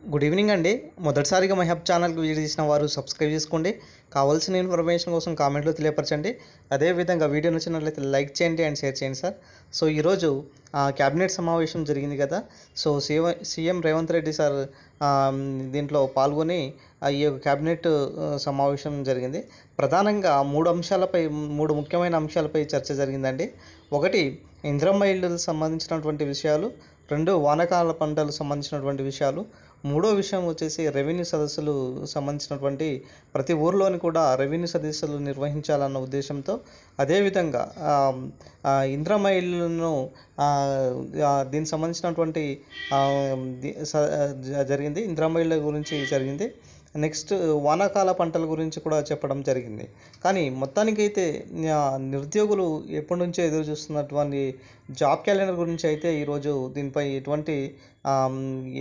Good evening అండి. మొదటిసారిగా my hub ఛానల్కి విజిట్ చేసిన వారు సబ్స్క్రైబ్ చేసుకోండి. కావాల్సిన ఇన్ఫర్మేషన్ కోసం కామెంట్లో తెలియపరచండి. అదేవిధంగా వీడియో నచ్చినట్లయితే లైక్ చేయండి అండ్ షేర్ చేయండి సార్. సో ఈరోజు ఆ, క్యాబినెట్ సమావేశం జరిగింది కదా. So CM CM Revanth Reddy sir దీంట్లో పాల్గొని ఈ యొక్క క్యాబినెట్ సమావేశం జరిగింది. ప్రధానంగా మూడు అంశాలపై మూడు ముఖ్యమైన అంశాలపై చర్చ జరిగిందండి. ఒకటి ఇంద్రమ్మ ఇళ్ళకు సంబంధించినటువంటి విషయాలు. రెండు వానాకాల పంటలు సంబంధించినటువంటి విషయాలు. మూడో విషయం వచ్చేసి రెవెన్యూ సదస్సులు సంబంధించినటువంటి ప్రతి ఊర్లోని కూడా రెవెన్యూ సదస్సులు నిర్వహించాలన్న ఉద్దేశంతో అదేవిధంగా ఇంద్రమైళ్ళను దీనికి సంబంధించినటువంటి జరిగింది. ఇంద్రమైళ్ళ గురించి జరిగింది. నెక్స్ట్ వానాకాల పంటల గురించి కూడా చెప్పడం జరిగింది. కానీ మొత్తానికైతే అయితే నిరుద్యోగులు ఎప్పటి నుంచో ఎదురు చూస్తున్నటువంటి జాబ్ క్యాలెండర్ గురించి అయితే ఈరోజు దీనిపై ఎటువంటి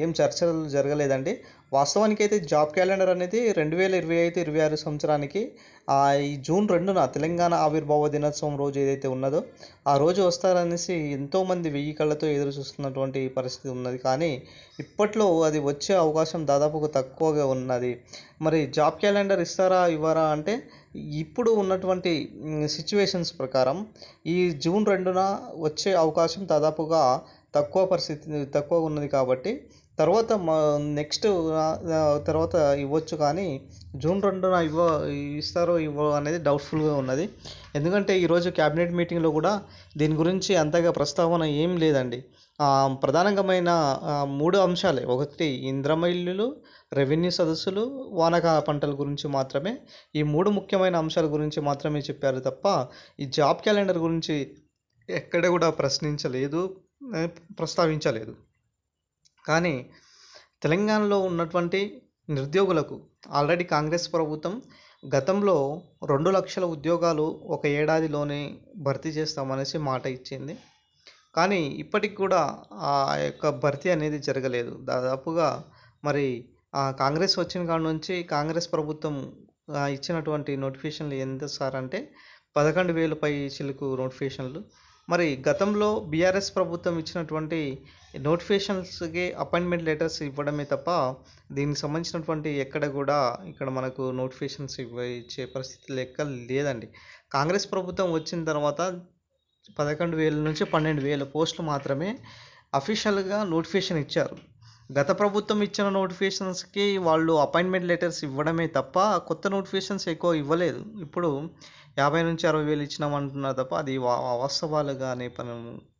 ఏం చర్చలు జరగలేదండి. వాస్తవానికి అయితే జాబ్ క్యాలెండర్ అనేది రెండు వేల ఇరవై ఐదు ఇరవై ఆరు సంవత్సరానికి ఆ, ఈ జూన్ రెండున తెలంగాణ ఆవిర్భావ దినోత్సవం రోజు ఏదైతే ఉన్నదో ఆ రోజు వస్తారనేసి ఎంతోమంది వెయ్యి కళ్ళతో ఎదురు చూస్తున్నటువంటి పరిస్థితి ఉన్నది. కానీ ఇప్పట్లో అది వచ్చే అవకాశం దాదాపుగా తక్కువగా ఉన్నది. మరి జాబ్ క్యాలెండర్ ఇస్తారా ఇవ్వరా అంటే ఇప్పుడు ఉన్నటువంటి సిచ్యువేషన్స్ ప్రకారం ఈ జూన్ రెండున వచ్చే అవకాశం దాదాపుగా తక్కువ పరిస్థితి తక్కువ ఉన్నది కాబట్టి తర్వాత నెక్స్ట్ తర్వాత ఇవ్వచ్చు కానీ జూన్ రెండున ఇవ్వ ఇస్తారో ఇవ్వో అనేది డౌట్ఫుల్గా ఉన్నది. ఎందుకంటే ఈరోజు క్యాబినెట్ మీటింగ్లో కూడా దీని గురించి అంతగా ప్రస్తావన ఏం లేదండి. ఆ, ప్రధానమైన మూడు అంశాలే. ఒకటి ఇంద్రమ ఇల్లులు రెవెన్యూ సదస్సులు వానకాల పంటల గురించి మాత్రమే. ఈ మూడు ముఖ్యమైన అంశాల గురించి మాత్రమే చెప్పారు తప్ప ఈ జాబ్ క్యాలెండర్ గురించి ఎక్కడ కూడా ప్రశ్నించలేదు ప్రస్తావించలేదు. కానీ తెలంగాణలో ఉన్నటువంటి నిరుద్యోగులకు ఆల్రెడీ కాంగ్రెస్ ప్రభుత్వం గతంలో రెండు లక్షల ఉద్యోగాలు ఒక ఏడాదిలోనే భర్తీ చేస్తామనేసి మాట ఇచ్చింది. కానీ ఇప్పటికి కూడా ఆ యొక్క భర్తీ అనేది జరగలేదు. దాదాపుగా మరి ఆ కాంగ్రెస్ వచ్చిన కాడ నుంచి కాంగ్రెస్ ప్రభుత్వం ఇచ్చినటువంటి నోటిఫికేషన్లు ఎంత సార్ అంటే పదకొండు వేలు పై చిలుకు నోటిఫికేషన్లు. మరి గతంలో బీఆర్ఎస్ ప్రభుత్వం ఇచ్చినటువంటి నోటిఫికేషన్స్కి అపాయింట్మెంట్ లెటర్స్ ఇవ్వడమే తప్ప దీనికి సంబంధించినటువంటి ఎక్కడ కూడా ఇక్కడ మనకు నోటిఫికేషన్స్ ఇవ్వ ఇచ్చే పరిస్థితి లెక్క లేదండి. కాంగ్రెస్ ప్రభుత్వం వచ్చిన తర్వాత పదకొండు వేల నుంచి పన్నెండు వేల పోస్టులు మాత్రమే అఫీషియల్గా నోటిఫికేషన్ ఇచ్చారు. గత ప్రభుత్వం ఇచ్చిన నోటిఫికేషన్స్కి వాళ్ళు అపాయింట్మెంట్ లెటర్స్ ఇవ్వడమే తప్ప కొత్త నోటిఫికేషన్స్ ఎక్కువ ఇవ్వలేదు. ఇప్పుడు యాభై నుంచి అరవై వేలు ఇచ్చినామంటున్నారు తప్ప అది వాస్తవాలుగానే మనం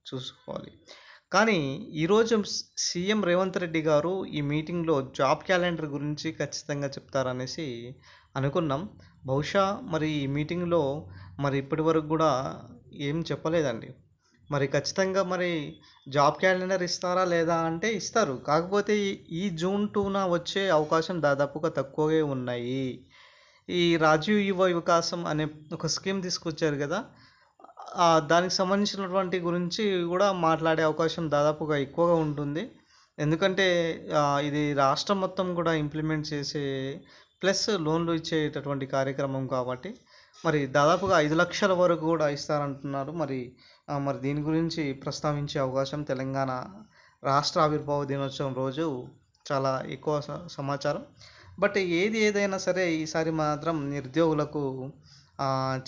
చూసుకోవాలి. కానీ ఈరోజు సీఎం రేవంత్ రెడ్డి గారు ఈ మీటింగ్లో జాబ్ క్యాలెండర్ గురించి ఖచ్చితంగా చెప్తారనేసి అనుకున్నాం. బహుశా మరి ఈ మీటింగ్లో మరి ఇప్పటి వరకు కూడా ఏం చెప్పలేదండి. మరి ఖచ్చితంగా మరి జాబ్ క్యాలెండర్ ఇస్తారా లేదా అంటే ఇస్తారు. కాకపోతే ఈ- జూన్ టూన వచ్చే అవకాశం దాదాపుగా తక్కువే ఉన్నాయి. ఈ రాజీవ్ యువ వికాసం అనే ఒక స్కీమ్ తీసుకొచ్చారు కదా. దానికి సంబంధించినటువంటి గురించి కూడా మాట్లాడే అవకాశం దాదాపుగా ఎక్కువగా ఉంటుంది. ఎందుకంటే ఇది రాష్ట్రం మొత్తం కూడా ఇంప్లిమెంట్ చేసే ప్లస్ లోన్లు ఇచ్చేటటువంటి కార్యక్రమం కాబట్టి మరి దాదాపుగా ఐదు లక్షల వరకు కూడా ఇస్తారంటున్నారు. మరి మరి దీని గురించి ప్రస్తావించే అవకాశం తెలంగాణ రాష్ట్ర ఆవిర్భావ దినోత్సవం రోజు చాలా ఎక్కువ స- సమాచారం. బట్ ఏది ఏదైనా సరే ఈసారి మాత్రం నిరుద్యోగులకు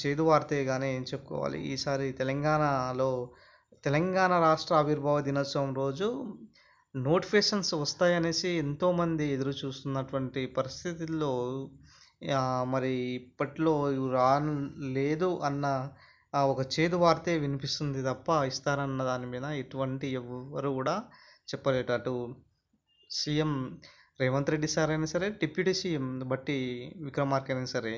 చేదు వార్తేగానే ఏం చెప్పుకోవాలి. ఈసారి తెలంగాణలో తెలంగాణ రాష్ట్ర ఆవిర్భావ దినోత్సవం రోజు నోటిఫికేషన్స్ వస్తాయనేసి ఎంతోమంది ఎదురు చూస్తున్నటువంటి పరిస్థితుల్లో మరి ఇప్పట్లో ఇవి రాను లేదు అన్న ఒక చేదు వార్తే వినిపిస్తుంది తప్ప ఇస్తారన్న దాని మీద ఎటువంటి ఎవరు కూడా చెప్పలేరు అటు సీఎం రేవంత్ రెడ్డి సార్ అయినా సరే డిప్యూటీ సీఎం బట్టి విక్రమార్క అయినా సరే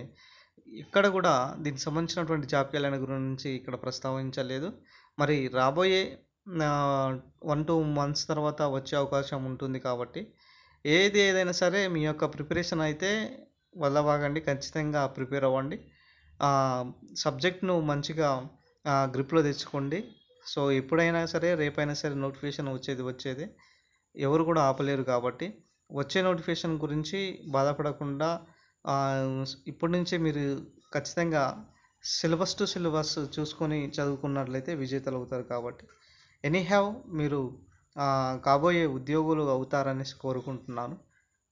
ఇక్కడ కూడా దీనికి సంబంధించినటువంటి జాప్యాలైన గురించి ఇక్కడ ప్రస్తావించలేదు. మరి రాబోయే వన్ టూ మంత్స్ తర్వాత వచ్చే అవకాశం ఉంటుంది కాబట్టి ఏది ఏదైనా సరే మీ యొక్క ప్రిపరేషన్ అయితే వల్లబాగండి ఖచ్చితంగా ప్రిపేర్ అవ్వండి. సబ్జెక్ట్ను మంచిగా గ్రిప్లో తెచ్చుకోండి. సో ఎప్పుడైనా సరే రేపైనా సరే నోటిఫికేషన్ వచ్చేది వచ్చేది. ఎవరు కూడా ఆపలేరు కాబట్టి. వచ్చే నోటిఫికేషన్ గురించి బాధపడకుండా ఇప్పటి నుంచే మీరు ఖచ్చితంగా సిలబస్ టు సిలబస్ చూసుకొని చదువుకున్నట్లయితే విజేతలు అవుతారు కాబట్టి. ఎనీ హ్యావ్ మీరు కాబోయే ఉద్యోగులు అవుతారనేసి కోరుకుంటున్నాను.